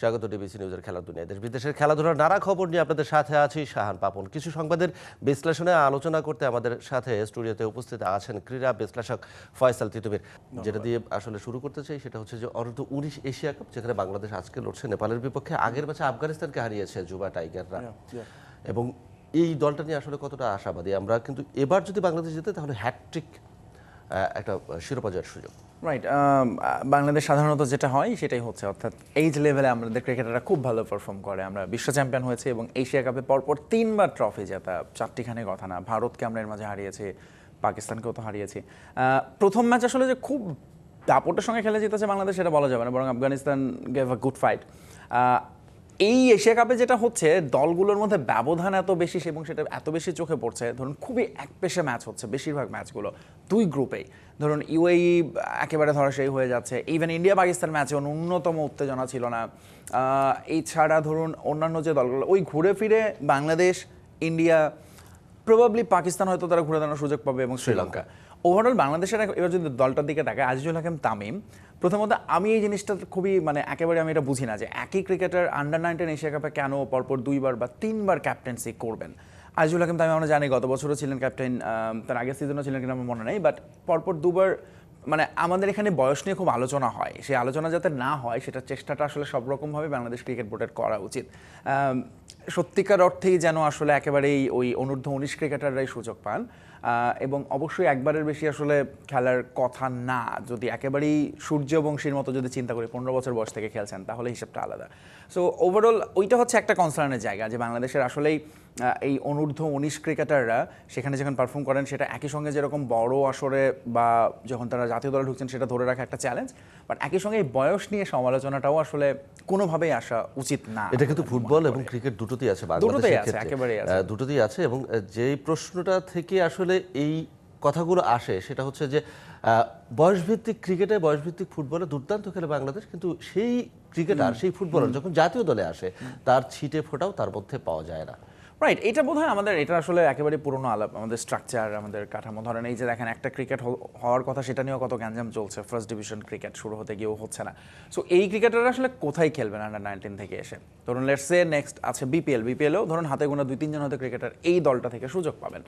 স্বাগত ডিবিসি নিউজের খেলার দুনিয়া। দেশ বিদেশের খেলাধুলার নানা খবর নিয়ে আপনাদের সাথে আছি শাহান পাপন। কিছু সংবাদের বিশ্লেষণে আলোচনা করতে আমাদের সাথে স্টুডিওতে উপস্থিত আছেন ক্রীড়া বিশ্লেষক ফয়সাল তিতুমির। যেটা দিয়ে আসলে শুরু করতে চাই সেটা হচ্ছে যে অনূর্ধ্ব উনিশ এশিয়া কাপ যেখানে বাংলাদেশ আজকে লড়ছে নেপালের বিপক্ষে আগের ম্যাচে আফগানিস্তানকে হারিয়েছে যুবা টাইগাররা। এবং এই দলটা নিয়ে আসলে কতটা আশাবাদী আমরা কিন্তু এবার যদি বাংলাদেশ জিতে তাহলে হ্যাটট্রিক একটা শিরোপা জয়ের সুযোগ। রাইট বাংলাদেশ সাধারণত যেটা হয় সেটাই হচ্ছে, অর্থাৎ এইজ লেভেলে আমাদের ক্রিকেটাররা খুব ভালো পারফর্ম করে। আমরা বিশ্ব চ্যাম্পিয়ন হয়েছে এবং এশিয়া কাপে পরপর তিনবার ট্রফি জেতা, চারটিখানে কথা না। ভারতকে আমরা এর মাঝে হারিয়েছি, পাকিস্তানকেও তো হারিয়েছি। প্রথম ম্যাচ আসলে যে খুব দাপটের সঙ্গে খেলে জিতেছে বাংলাদেশ, সেটা বলা যাবে না, বরং Afghanistan gave a good fight এই এশিয়া কাপে যেটা হচ্ছে দলগুলোর মধ্যে ব্যবধান এত বেশি এবং সেটা এত বেশি চোখে পড়ছে ধরুন খুবই একপেশে ম্যাচ হচ্ছে বেশিরভাগ ম্যাচগুলো দুই গ্রুপেই ধরুন ইউএই একেবারে ধরাশায়ী হয়ে যাচ্ছে ইভেন ইন্ডিয়া পাকিস্তান ম্যাচে অন্যতম উত্তেজনা ছিল না। এছাড়া ধরুন অন্যান্য যে দলগুলো ওই ঘুরে ফিরে বাংলাদেশ ইন্ডিয়া প্রবাবলি পাকিস্তান হয়তো তারা ঘুরে দাঁড়ানোর সুযোগ পাবে এবং শ্রীলঙ্কা। ওভারঅল বাংলাদেশের এবার যদি দলটার দিকে তাকায় আজিজুল হাকিম তামিম, প্রথমত আমি এই জিনিসটা খুবই মানে একেবারে আমি এটা বুঝি না যে একই ক্রিকেটার আন্ডার নাইনটিন এশিয়া কাপে কেন পরপর দুইবার বা তিনবার ক্যাপ্টেন্সি করবেন? আজিজুল হাকিম তামিম আমরা জানি গত বছরও ছিলেন ক্যাপ্টেন তার আগের সিজনও ছিলেন কিনা আমার মনে নেই বাট পরপর দুবার মানে আমাদের এখানে বয়স নিয়ে খুব আলোচনা হয়। সেই আলোচনা যাতে না হয়, সেটার চেষ্টাটা আসলে সব রকমভাবে বাংলাদেশ ক্রিকেট বোর্ডের করা উচিত। সত্যিকার অর্থেই যেন আসলে একেবারেই ওই অনূর্ধ্ব উনিশ ক্রিকেটাররাই সুযোগ পান। এবং অবশ্যই একবারের বেশি আসলে খেলার কথা না। যদি একেবারেই সূর্যবংশীর মতো যদি চিন্তা করি, পনেরো বছর বয়স থেকে খেলছেন, তাহলে হিসেবটা আলাদা। সো ওভারঅল ওইটা হচ্ছে একটা কনসার্নের জায়গা যে বাংলাদেশের আসলেই এই অনূর্ধ্ব উনিশ ক্রিকেটাররা সেখানে যখন পারফর্ম করেন সেটা একই সঙ্গে যেরকম বড় আসরে বা যখন তারা জাতীয় দলে ঢুকছেন সেটা ধরে রাখা একটা চ্যালেঞ্জ বাট একই সঙ্গে এই বয়স নিয়ে সমালোচনাটাও আসলে কোনোভাবেই আসা উচিত না এটা কিন্তু ফুটবল এবং ক্রিকেট দুটোতেই আছে দুটোতেই আছে। একেবারেই আছে। দুটোতেই আছে এবং যেই প্রশ্নটা থেকে আসলে এই কথাগুলো আসে সেটা হচ্ছে যে বয়সভিত্তিক ক্রিকেটে বয়সভিত্তিক ফুটবলে দুর্দান্ত খেলে বাংলাদেশ কিন্তু সেই ক্রিকেটার সেই ফুটবলার যখন জাতীয় দলে আসে তার ছিটে ফোটাও তার মধ্যে পাওয়া যায় না রাইট এটা বোধ হয় আমাদের, এটা আসলে একেবারে পুরনো আলাপ, আমাদের স্ট্রাকচার আমাদের কাঠামো। ধরেন এই যে দেখেন, একটা ক্রিকেট হওয়ার কথা সেটা নিয়েও কত গ্যাঞ্জাম চলছে। ফার্স্ট ডিভিশন ক্রিকেট শুরু হতে গিয়েও হচ্ছে না। সো এই ক্রিকেটাররা আসলে কোথায় খেলবেন আন্ডার নাইনটিন থেকে এসে? ধরুন লেটসে নেক্সট আছে বিপিএল বিপিএলও ধরুন হাতে গোনা দুই, তিনজন হয়তো ক্রিকেটার এই দলটা থেকে সুযোগ পাবেন।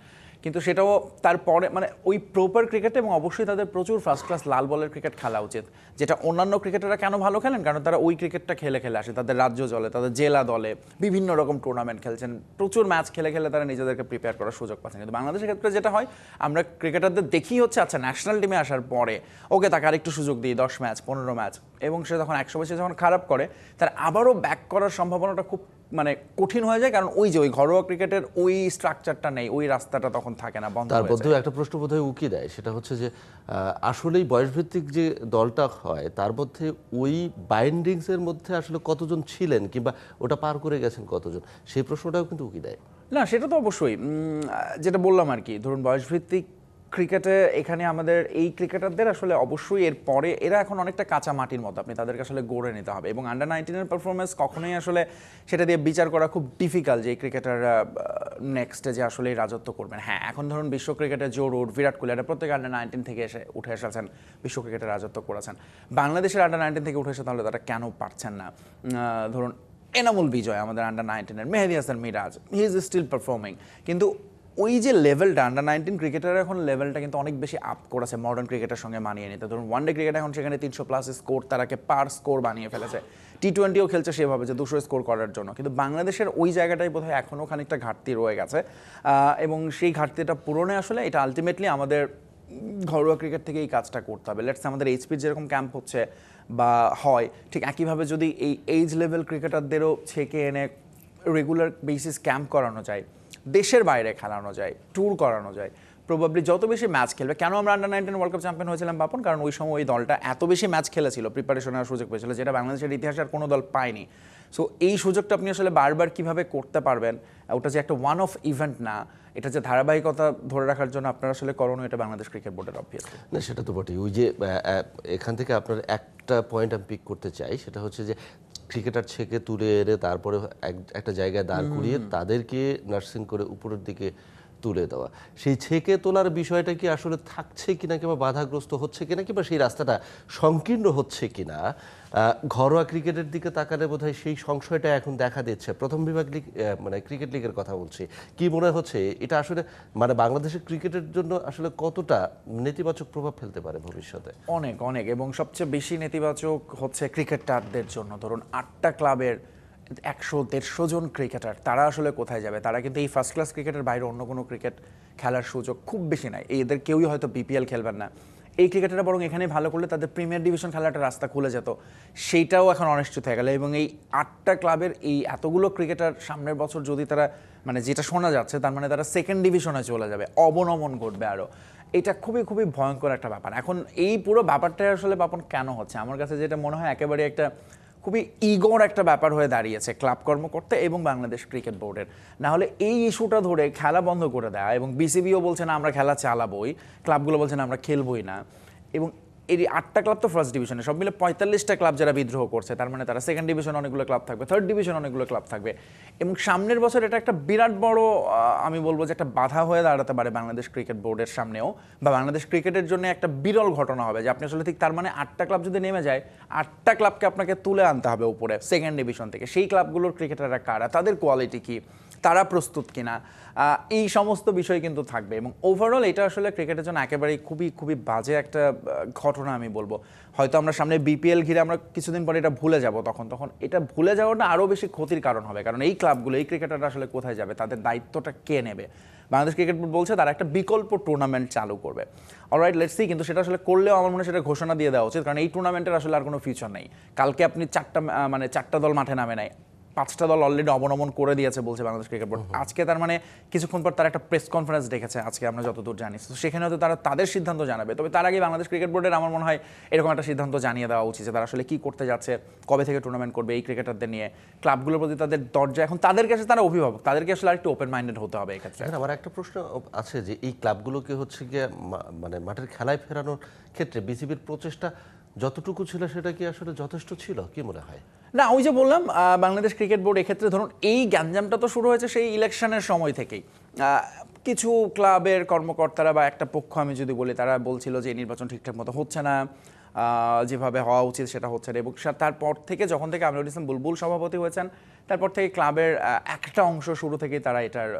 কিন্তু সেটাও তারপরে মানে ওই প্রপার ক্রিকেট এবং অবশ্যই তাদের প্রচুর ফার্স্ট ক্লাস লাল বলের ক্রিকেট খেলা উচিত। যেটা অন্যান্য ক্রিকেটাররা কেন ভালো খেলেন? কারণ তারা ওই ক্রিকেটটা খেলে খেলে আসে, তাদের রাজ্য দলে, তাদের জেলা দলে, বিভিন্ন রকম টুর্নামেন্ট খেলছেন। প্রচুর ম্যাচ খেলে খেলে তারা নিজেদেরকে প্রিপেয়ার করার সুযোগ পাচ্ছেন। কিন্তু বাংলাদেশের ক্ষেত্রে যেটা হয়, আমরা ক্রিকেটারদের দেখি হচ্ছে আচ্ছা ন্যাশনাল টিমে আসার পরে, ওকে তাকে আরেকটু সুযোগ দিই, দশ ম্যাচ পনেরো ম্যাচ এবং সে যখন একশো বছর যখন খারাপ করে, তার আবারও ব্যাক করার সম্ভাবনাটা খুব মানে কঠিন হয়ে যায় কারণ ওই যে ওই ঘরোয়া ক্রিকেটের ওই স্ট্রাকচারটা নেই ওই রাস্তাটা তখন থাকে না বন্ধ তার মধ্যেও একটা প্রশ্ন বোধহয় উকি দেয় সেটা হচ্ছে যে আসলেই বয়সভিত্তিক যে দলটা হয় তার মধ্যে ওই বাইন্ডিংসের মধ্যে আসলে কতজন ছিলেন কিংবা ওটা পার করে গেছেন কতজন সেই প্রশ্নটাও কিন্তু উকি দেয়। না সেটা তো অবশ্যই। যেটা বললাম আর কি ধরুন বয়সভিত্তিক ক্রিকেটে এখানে আমাদের এই ক্রিকেটারদের আসলে অবশ্যই এর পরে এরা এখন অনেকটা কাঁচা মাটির মতো। আপনি তাদেরকে আসলে গড়ে নিতে হবে। এবং আন্ডার নাইনটিনের পারফরমেন্স কখনোই আসলে সেটা দিয়ে বিচার করা খুব ডিফিকাল্ট যে এই ক্রিকেটাররা নেক্সটে যে আসলে রাজত্ব করবেন। হ্যাঁ এখন ধরুন বিশ্ব ক্রিকেটে জো রুট বিরাট কোহলি, এটা প্রত্যেক আন্ডার নাইনটিন থেকে এসে উঠে এসেছেন, বিশ্ব ক্রিকেটে রাজত্ব করেছেন। বাংলাদেশের আন্ডার নাইনটিন থেকে উঠে এসে তাহলে তারা কেন পারছেন না? ধরুন এনামুল বিজয়, আমাদের under নাইনটিনের Mehedi Hasan Miraz he is still performing কিন্তু ওই যে লেভেলটা আন্ডার নাইনটিন ক্রিকেটার এখন লেভেলটা কিন্তু অনেক বেশি আপ করেছে মডার্ন ক্রিকেটের সঙ্গে মানিয়ে নিতে। ধরুন ওয়ান ডে ক্রিকেট এখন সেখানে তিনশো প্লাস স্কোর তারাকে পার স্কোর বানিয়ে ফেলেছে। টি টোয়েন্টিও খেলছে সেভাবে যে দুশো স্কোর করার জন্য। কিন্তু বাংলাদেশের ওই জায়গাটাই বোধহয় এখনও খানিকটা ঘাটতি রয়ে গেছে। এবং সেই ঘাটতিটা পূরণে আসলে এটা আলটিমেটলি আমাদের ঘরোয়া ক্রিকেট থেকে এই কাজটা করতে হবে। লেটস আমাদের এইচপির যেরকম ক্যাম্প হচ্ছে বা হয়, ঠিক একইভাবে যদি এই এইজ লেভেল ক্রিকেটারদেরও ছেকে এনে রেগুলার বেসিস ক্যাম্প করানো যায় দেশের বাইরে খেলানো যায় ট্যুর করানো যায়। প্রবাবলি যত বেশি ম্যাচ খেলবে, কেন আমরা under nineteen world cup champion হয়েছিলাম বাপন? কারণ ওই সময় ওই দলটা এত বেশি ম্যাচ খেলেছিল প্রিপারেশন নেওয়ার সুযোগ পেয়েছিল, যেটা বাংলাদেশের ইতিহাসে আর কোনো দল পায়নি। সো এই সুযোগটা আপনি আসলে বারবার কীভাবে করতে পারবেন, ওটা যে একটা ওয়ান অফ ইভেন্ট না, এটা যে ধারাবাহিকতা ধরে রাখার জন্য আপনার আসলে করণীয়, এটা বাংলাদেশ ক্রিকেট বোর্ডের অবভিয়াসলি না, সেটা তো বটেই। ওই যে এখান থেকে আপনার একটা পয়েন্ট আমি পিক করতে চাই, সেটা হচ্ছে যে ক্রিকেটার ছেকে তুলে এনে তারপরে এক- একটা জায়গায় দাঁড় করিয়ে তাদেরকে নার্সিং করে উপরের দিকে তুলে দেওয়া। সেই ছেকে তোলার বিষয়টা কি আসলে থাকছে কিনা কিংবা বাধাগ্রস্ত হচ্ছে কিনা কিংবা সেই রাস্তাটা সংকীর্ণ হচ্ছে কিনা ঘরোয়া ক্রিকেটের দিকে তাকালে বোধহয় সেই সংশয়টা এখন দেখা দিচ্ছে। প্রথম বিভাগ লিগ মানে ক্রিকেট লিগের কথা বলছি। কি মনে হচ্ছে? এটা আসলে মানে বাংলাদেশের ক্রিকেটের জন্য আসলে কতটা নেতিবাচক প্রভাব ফেলতে পারে ভবিষ্যতে? অনেক অনেক। এবং সবচেয়ে বেশি নেতিবাচক হচ্ছে ক্রিকেটারদের জন্য। ধরুন, আটটা ক্লাবের একশো দেড়শো জন ক্রিকেটার তারা আসলে কোথায় যাবে? তারা কিন্তু এই ফার্স্ট ক্লাস ক্রিকেটের বাইরে অন্য কোনো ক্রিকেট খেলার সুযোগ খুব বেশি নাই। এদের কেউই হয়তো বিপিএল খেলবেন না। এই ক্রিকেটাররা বরং এখানে ভালো করলে তাদের প্রিমিয়ার ডিভিশন খেলাটা রাস্তা খুলে যেত। সেইটাও এখন অনিশ্চিত হয়ে গেল এবং এই আটটা ক্লাবের এই এতগুলো ক্রিকেটার সামনের বছর যদি তারা মানে যেটা শোনা যাচ্ছে, তার মানে তারা সেকেন্ড ডিভিশনে চলে যাবে। অবনমন ঘটবে আরও এটা খুবই খুবই ভয়ঙ্কর একটা ব্যাপার। এখন এই পুরো ব্যাপারটা আসলে বাপন কেন হচ্ছে? আমার কাছে যেটা মনে হয় একেবারে একটা খুবই ইগোর একটা ব্যাপার হয়ে দাঁড়িয়েছে ক্লাব কর্মকর্তা এবং বাংলাদেশ ক্রিকেট বোর্ডের। না হলে এই ইস্যুটা ধরে খেলা বন্ধ করে দেয় এবং বিসিবিও বলছে, না, আমরা খেলা চালাবোই। ক্লাবগুলো বলছে, না, আমরা খেলবোই না। এবং এই আটটা ক্লাব তো ফার্স্ট ডিভিশনে সব মিলে পঁয়তাল্লিশটা ক্লাব যারা বিদ্রোহ করছে, তার মানে তারা সেকেন্ড ডিভিশন অনেকগুলো ক্লাব থাকবে থার্ড ডিভিশন অনেকগুলো ক্লাব থাকবে। এবং সামনের বছর এটা একটা বিরাট বড় আমি বলব যে একটা বাধা হয়ে দাঁড়াতে পারে বাংলাদেশ ক্রিকেট বোর্ডের সামনেও, বা বাংলাদেশ ক্রিকেটের জন্য একটা বিরল ঘটনা হবে, যে আপনি আসলে ঠিক তার মানে আটটা ক্লাব যদি নেমে যায়, আটটা ক্লাবকে আপনাকে তুলে আনতে হবে উপরে সেকেন্ড ডিভিশন থেকে। সেই ক্লাবগুলোর ক্রিকেটাররা কারা? তাদের কোয়ালিটি কি? তারা প্রস্তুত কিনা এই সমস্ত বিষয় কিন্তু থাকবে। এবং ওভারঅল এটা আসলে ক্রিকেটের জন্য একেবারেই খুবই খুবই বাজে একটা ঘটনা আমি বলব। হয়তো আমরা সামনে বিপিএল ঘিরে আমরা কিছুদিন পরে এটা ভুলে যাব তখন তখন এটা ভুলে যাওয়াটা আরও বেশি ক্ষতির কারণ হবে। কারণ এই ক্লাবগুলো এই ক্রিকেটাররা আসলে কোথায় যাবে, তাদের দায়িত্বটা কে নেবে? বাংলাদেশ ক্রিকেট বোর্ড বলছে তারা একটা বিকল্প টুর্নামেন্ট চালু করবে। অলরাইট লেটস সি কিন্তু সেটা আসলে করলেও আমার মনে হয় সেটা ঘোষণা দিয়ে দেওয়া উচিত। কারণ এই টুর্নামেন্টের আসলে আর কোনো ফিউচার নেই। কালকে আপনি চারটা মানে চারটা দল মাঠে নামে নাই। পাঁচটা দল অলরেডি অবনমন করে দিয়েছে বলছে বাংলাদেশ ক্রিকেট বোর্ড। আজকে তার মানে কিছুক্ষণ পর তারা একটা প্রেস কনফারেন্স ডেকেছে আজকে আমরা যতদূর জানি। তো সেখানে হয়তো তারা তাদের সিদ্ধান্ত জানাবে। তবে তার আগে বাংলাদেশ ক্রিকেট বোর্ডের আমার মনে হয় এরকম একটা সিদ্ধান্ত জানিয়ে দেওয়া উচিত যে তারা আসলে কি করতে যাচ্ছে কবে থেকে টুর্নামেন্ট করবে এই ক্রিকেটারদের নিয়ে। ক্লাবগুলোর প্রতি তাদের দরজা এখন তাদের কাছে তারা অভিভাবক তাদেরকে আসলে আরেকটু ওপেন মাইন্ডেড হতে হবে এক্ষেত্রে আমার একটা প্রশ্ন আছে যে এই ক্লাবগুলোকে হচ্ছে গিয়ে মানে মাঠের খেলায় ফেরানোর ক্ষেত্রে বিসিবির প্রচেষ্টা যতটুকু ছিল সেটা কি আসলে যথেষ্ট ছিল? কি মনে হয়? না, ওই যে বললাম বাংলাদেশ ক্রিকেট বোর্ড এক্ষেত্রে ধরুন এই গ্যাঞ্জামটা তো শুরু হয়েছে সেই ইলেকশনের সময় থেকেই। কিছু ক্লাবের কর্মকর্তারা বা একটা পক্ষ আমি যদি বলি, তারা বলছিল যে নির্বাচন ঠিকঠাক মতো হচ্ছে না যেভাবে হওয়া উচিত সেটা হচ্ছে না। এবং তারপর থেকে যখন থেকে আমিরুল ইসলাম বুলবুল সভাপতি হয়েছেন, তারপর থেকে ক্লাবের একটা অংশ শুরু থেকেই তারা এটার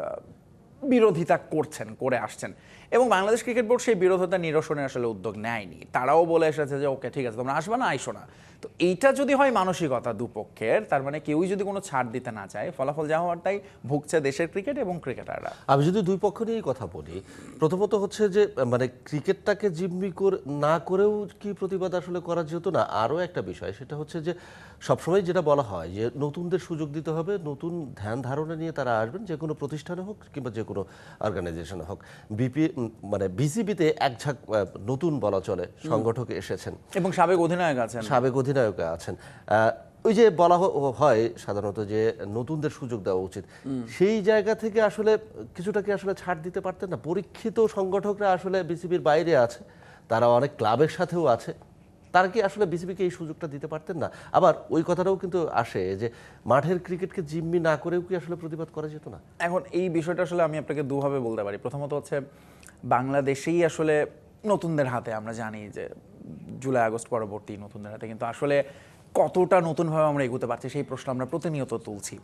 বিরোধিতা করছেন, করে আসছেন। এবং বাংলাদেশ ক্রিকেট বোর্ড সেই বিরোধিতা নিরসনে আসলে উদ্যোগ নেয়নি। তারাও বলে এসেছে যে, ওকে, ঠিক আছে, তোমরা আসবে না, আইসো না। তো এইটা যদি হয় মানসিকতা দুপক্ষের তার মানে কেউই যদি কোনো ছাড় দিতে না চায় ফলাফল যা হওয়ার তাই ভুগছে দেশের ক্রিকেট এবং ক্রিকেটাররা আমি যদি দুই পক্ষ নিয়েই কথা বলি প্রথমত হচ্ছে যে মানে ক্রিকেটটাকে জিম্মি কর না করেও কি প্রতিবাদ আসলে করা যেত না? আরও একটা বিষয় সেটা হচ্ছে যে সবসময় যেটা বলা হয় যে নতুনদের সুযোগ দিতে হবে নতুন ধ্যান ধারণা নিয়ে তারা আসবেন যে কোনো প্রতিষ্ঠানে হোক কিংবা যে কোনো অর্গানাইজেশনে হোক। বিপি মানে বিসিবিতে এক ঝাঁক নতুন বলা চলে সংগঠক এসেছেন। এবং সাবেক অধিনায়ক আছেন। সাবেক অধিনায়ক আছেন। আহ, ওই যে বলা হয় সাধারণত যে নতুনদের সুযোগ দেওয়া উচিত। সেই জায়গা থেকে আসলে কিছুটা কি আসলে ছাড় দিতে পারতেন না? পরীক্ষিত সংগঠকরা আসলে বিসিবির বাইরে আছে তারা অনেক ক্লাবের সাথেও আছে। তারা কি আসলে বিসিবিকে এই সুযোগটা দিতে পারতেন না? আবার ওই কথাটাও কিন্তু আসে যে মাঠের ক্রিকেটকে জিম্মি না করেও কি আসলে প্রতিবাদ করা যেত না? এখন এই বিষয়টা আসলে আমি আপনাকে দুভাবে বলতে পারি। প্রথমত হচ্ছে বাংলাদেশেই আসলে নতুনদের হাতে আমরা জানি যে জুলাই, আগস্ট পরবর্তী নতুনদের হাতে কিন্তু আসলে কতটা নতুনভাবে আমরা এগোতে পারছি সেই প্রশ্ন আমরা প্রতিনিয়ত তুলছি।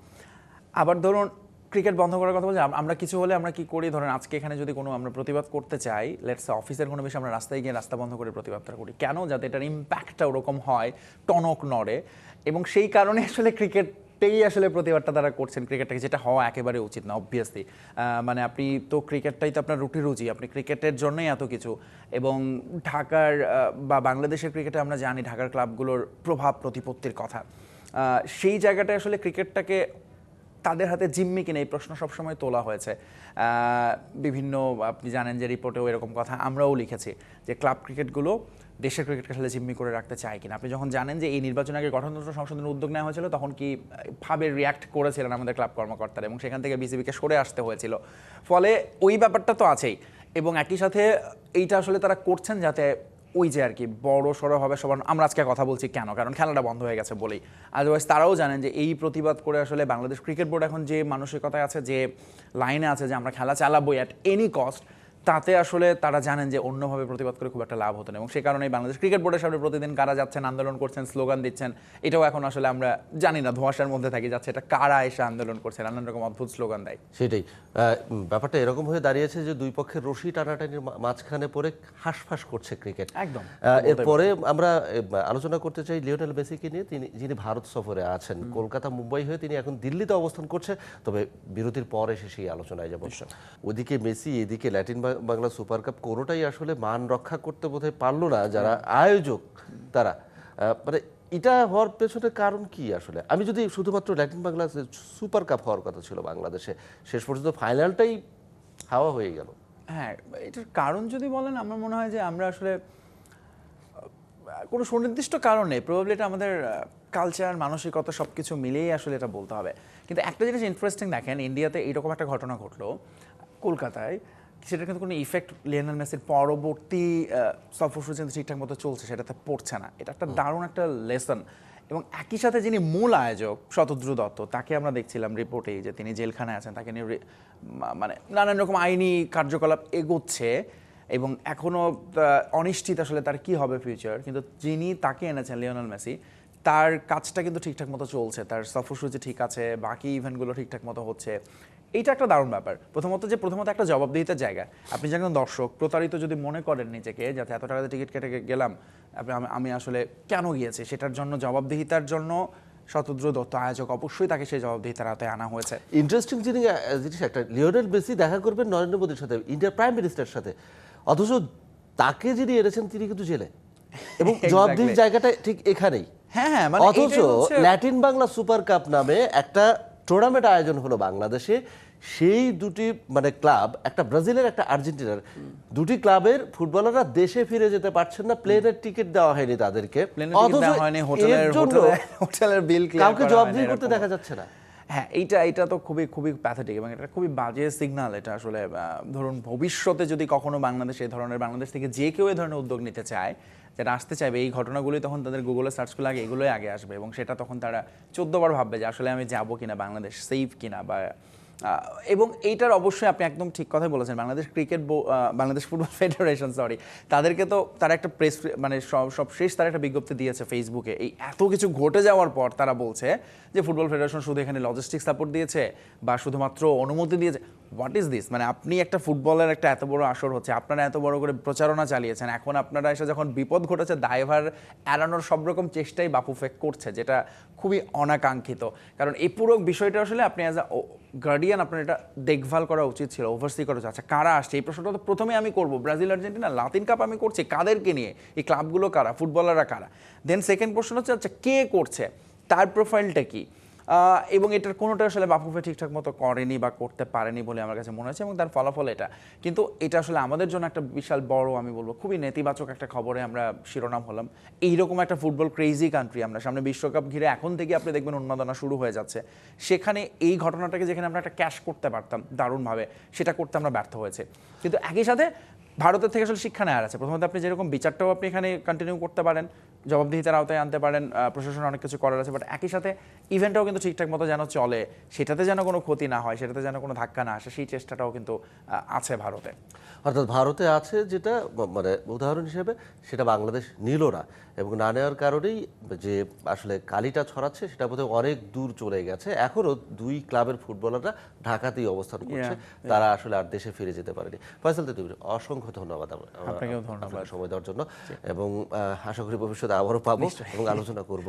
আবার ধরুন ক্রিকেট বন্ধ করার কথা বলছি আমরা কিছু হলে আমরা কি করি? ধরেন আজকে এখানে যদি কোনো আমরা প্রতিবাদ করতে চাই লেটস অফিসের কোনো বিষয়ে আমরা রাস্তায় গিয়ে রাস্তা বন্ধ করে প্রতিবাদটা করি। কেন? যাতে এটার ইম্প্যাক্টটা ওরকম হয়, টনক নড়ে। এবং সেই কারণে আসলে ক্রিকেটেই আসলে প্রতিবাদটা তারা করছেন ক্রিকেটটাকে, যেটা হওয়া একেবারে উচিত না অবভিয়াসলি মানে আপনি তো ক্রিকেটটাই তো আপনার রুটি রুজি, আপনি ক্রিকেটের জন্যই এত কিছু। এবং ঢাকার বা বাংলাদেশের ক্রিকেটে আমরা জানি ঢাকার ক্লাবগুলোর প্রভাব, প্রতিপত্তির কথা। সেই জায়গাটায় আসলে ক্রিকেটটাকে তাদের হাতে জিম্মি কিনা, এই প্রশ্ন সবসময় তোলা হয়েছে। বিভিন্ন, আপনি জানেন যে রিপোর্টেও এরকম কথা আমরাও লিখেছি যে ক্লাব ক্রিকেটগুলো দেশের ক্রিকেটকে আসলে জিম্মি করে রাখতে চায় কিনা? আপনি যখন জানেন যে এই নির্বাচন আগে গঠনতন্ত্র সংশোধনের উদ্যোগ নেওয়া হয়েছিল, তখন কি ভাবে রিয়াক্ট করেছিলেন আমাদের ক্লাব কর্মকর্তারা? এবং সেখান থেকে বিসিবিকে সরে আসতে হয়েছিল। ফলে ওই ব্যাপারটা তো আছেই। এবং একই সাথে এইটা আসলে তারা করছেন যাতে ওই যে আর কি, বড় সড়ো হবে সবার, আমরা আজকে কথা বলছি কেন? কারণ খেলাটা বন্ধ হয়ে গেছে বলেই। আদারওয়াইজ তারাও জানেন যে এই প্রতিবাদ করে আসলে বাংলাদেশ ক্রিকেট বোর্ড এখন যে মানসিকতায় আছে, যে লাইনে আছে যে আমরা খেলা চালাবো অ্যাট এনি কস্ট তাতে আসলে তারা জানেন যে অন্যভাবে প্রতিবাদ করে খুব একটা লাভ হতো না। এবং সে কারণেই বাংলাদেশ ক্রিকেট বোর্ডের সামনে প্রতিদিন কারা যাচ্ছেন আন্দোলন করছেন স্লোগান দিচ্ছেন এটাও এখন আসলে আমরা জানি না ধোঁয়াশার মধ্যে থাকি যাচ্ছে এটা কারা এসে আন্দোলন করছে নানান রকম অদ্ভুত স্লোগান দেয়। সেটাই। ব্যাপারটা এরকম হয়ে দাঁড়িয়েছে যে দুই পক্ষের রশি টানাটানির মাঝখানে পড়ে হাঁসফাঁস করছে ক্রিকেট। একদম। এরপরে আমরা আলোচনা করতে চাই লিওনেল মেসিকে নিয়ে তিনি যিনি ভারত সফরে আছেন। কলকাতা মুম্বাই হয়ে তিনি এখন দিল্লিতে অবস্থান করছে তবে বিরতির পর এসে সেই আলোচনায় যাব। ওদিকে মেসি এদিকে ল্যাটিন বা- বাংলা সুপার কাপ কোনোটাই আসলে মান রক্ষা করতে বোধহয় পারল না যারা আয়োজক তারা। মানে এটা হওয়ার পেছনে কারণ কি আসলে? আমি যদি শুধুমাত্র ল্যাটিন বাংলা সুপার কাপ হওয়ার কথা ছিল বাংলাদেশে, শেষ পর্যন্ত ফাইনালটাই হাওয়া হয়ে গেল। হ্যাঁ এটার কারণ যদি বলেন, আমার মনে হয় যে আমরা আসলে কোনো সুনির্দিষ্ট কারণ নেই। প্রবাবলি এটা আমাদের কালচার মানসিকতা সব কিছু মিলিয়েই আসলে এটা বলতে হবে। কিন্তু একটা জিনিস ইন্টারেস্টিং দেখেন ইন্ডিয়াতে এইরকম একটা ঘটনা ঘটলো, কলকাতায়। সেটা কিন্তু কোনো ইফেক্ট লিওনেল মেসির পরবর্তী সফরসূচি কিন্তু ঠিকঠাক মতো চলছে সেটাতে পড়ছে না। এটা একটা দারুণ একটা লেসন এবং একই সাথে যিনি মূল আয়োজক শতদ্রু দত্ত তাকে আমরা দেখছিলাম রিপোর্টেই যে তিনি জেলখানায় আছেন তাকে নিয়ে মানে নানান রকম আইনি কার্যকলাপ এগোচ্ছে এবং এখনও অনিশ্চিত আসলে তার কি হবে ফিউচার কিন্তু যিনি তাকে এনেছেন লিওনাল মেসি তার কাজটা কিন্তু ঠিকঠাক মতো চলছে তার সফরসূচি ঠিক আছে বাকি ইভেন্টগুলো ঠিকঠাক মতো হচ্ছে। এইটা একটা দারুণ ব্যাপার। প্রথমত যে প্রথমত একটা জবাবদিহিতার জায়গা। আপনি যখন দর্শক প্রতারিত যদি মনে করেন নিজেকে যাতে এত টাকাতে টিকিট কেটে গেলাম আমি- আসলে কেন গিয়েছি? সেটার জন্য জবাবদিহিতার জন্য শতদ্র দত্ত আয়োজক অবশ্যই তাকে সেই জবাবদিহিতার আওতায় আনা হয়েছে। ইন্টারেস্টিং জিনিস একটা। লিওনেল মেসি দেখা করবেন নরেন্দ্র মোদীর সাথে ইন্ডিয়ার প্রাইম মিনিস্টারের সাথে। অথচ তাকে যিনি এনেছেন তিনি কিন্তু জেলে। এবং. জবাবদিহির জায়গাটা ঠিক এখানেই। হ্যাঁ হ্যাঁ মানে অথচ ল্যাটিন বাংলা সুপার কাপ নামে একটা টুর্নামেন্ট আয়োজন হলো বাংলাদেশে। সেই দুটি মানে ক্লাব একটা ব্রাজিলের একটা আর্জেন্টিনার। দুটি ক্লাবের ফুটবলাররা দেশে ফিরে যেতে পারছেন না প্লেনের টিকিট দেওয়া হয়নি তাদেরকে। হোটেলের বিল কাউকে জবাবদিহি করতে দেখা যাচ্ছে না। হ্যাঁ এইটা এটা তো খুবই খুবই প্যাথেটিক এবং এটা খুবই বাজে সিগন্যাল এটা আসলে ধরুন ভবিষ্যতে যদি কখনো বাংলাদেশ এই ধরনের বাংলাদেশ থেকে যে কেউ এই ধরনের উদ্যোগ নিতে চায় যারা আসতে চাইবে, এই ঘটনাগুলি তখন তাদের গুগলে সার্চ করলে আগে এগুলোই আগে আসবে এবং সেটা তখন তারা চোদ্দবার ভাববে যে আসলে আমি যাব কিনা, বাংলাদেশ সেফ কিনা বা এবং এইটার অবশ্যই আপনি একদম ঠিক কথাই বলেছেন। Bangladesh cricket Bangladesh football federation sorry তাদেরকে তো তারা একটা প্রেস মানে সব সব শেষ তারা একটা বিজ্ঞপ্তি দিয়েছে ফেসবুকে। এই এত কিছু ঘটে যাওয়ার পর তারা বলছে যে ফুটবল ফেডারেশন শুধু এখানে লজিস্টিক সাপোর্ট দিয়েছে বা শুধুমাত্র অনুমতি দিয়েছে। হোয়াট ইজ দিস মানে আপনি একটা ফুটবলের একটা এত বড় আসর হচ্ছে, আপনারা এত বড় করে প্রচারণা চালিয়েছেন, এখন আপনারা এসে যখন বিপদ ঘটেছে, দায়ভার এড়ানোর সব রকম চেষ্টাই বাপু ফেক করছে, যেটা খুবই অনাকাঙ্ক্ষিত। কারণ এই পুরো বিষয়টা আসলে আপনি অ্যাজ আ গার্ডিয়ান আপনার এটা দেখভাল করা উচিত ছিল ওভারসি করা উচিত। আচ্ছা কারা আসছে? এই প্রশ্নটা তো প্রথমে আমি করব। ব্রাজিল, আর্জেন্টিনা লাতিন কাপ আমি করছি, কাদেরকে নিয়ে? এই ক্লাবগুলো কারা? ফুটবলাররা কারা? দেন সেকেন্ড প্রশ্ন হচ্ছে আচ্ছা কে করছে? তার প্রোফাইলটা কি? এবং এটার কোনোটা আসলে বাফুফে ঠিকঠাক মতো করেনি বা করতে পারেনি বলে আমার কাছে মনে হচ্ছে এবং তার ফলাফল এটা। কিন্তু এটা আসলে আমাদের জন্য একটা বিশাল বড়, আমি বলব, খুবই নেতিবাচক একটা খবরে আমরা শিরোনাম হলাম। এইরকম একটা ফুটবল ক্রেজি কান্ট্রি আমরা, সামনে বিশ্বকাপ ঘিরে এখন থেকে আপনি দেখবেন উন্মাদনা শুরু হয়ে যাচ্ছে। সেখানে এই ঘটনাটাকে যেখানে আমরা একটা ক্যাশ করতে পারতাম দারুণভাবে, সেটা করতে আমরা ব্যর্থ হয়েছে। কিন্তু একই সাথে ভারতের থেকে আসলে শিক্ষা নেওয়ার আছে। প্রথমত আপনি যেরকম বিচারটাও আপনি এখানে কন্টিনিউ করতে পারেন জবাবদিহিতার আওতায় আনতে পারেন প্রশাসন অনেক কিছু করার আছে বাট একই সাথে ইভেন্টটাও কিন্তু ঠিকঠাক মতো যেন চলে সেটাতে যেন কোনো ক্ষতি না হয় সেটাতে যেন কোনো ধাক্কা না আসে সেই চেষ্টাটাও কিন্তু আছে ভারতে। অর্থাৎ ভারতে আছে যেটা মানে উদাহরণ হিসেবে সেটা বাংলাদেশ নিল না এবং না নেওয়ার কারণেই যে আসলে কালিটা ছড়াচ্ছে সেটা বোধহয় অনেক দূর চলে গেছে। এখনও দুই ক্লাবের ফুটবলাররা ঢাকাতেই অবস্থান করছে তারা আসলে আর দেশে ফিরে যেতে পারেনি। ফয়সাল তুমি অসংখ্য ধন্যবাদ আমার- আমার- আপনাকেও ধন্যবাদ। সময় দেওয়ার জন্য এবং আশা করি ভবিষ্যতে আবারও পাবো এবং আলোচনা করব।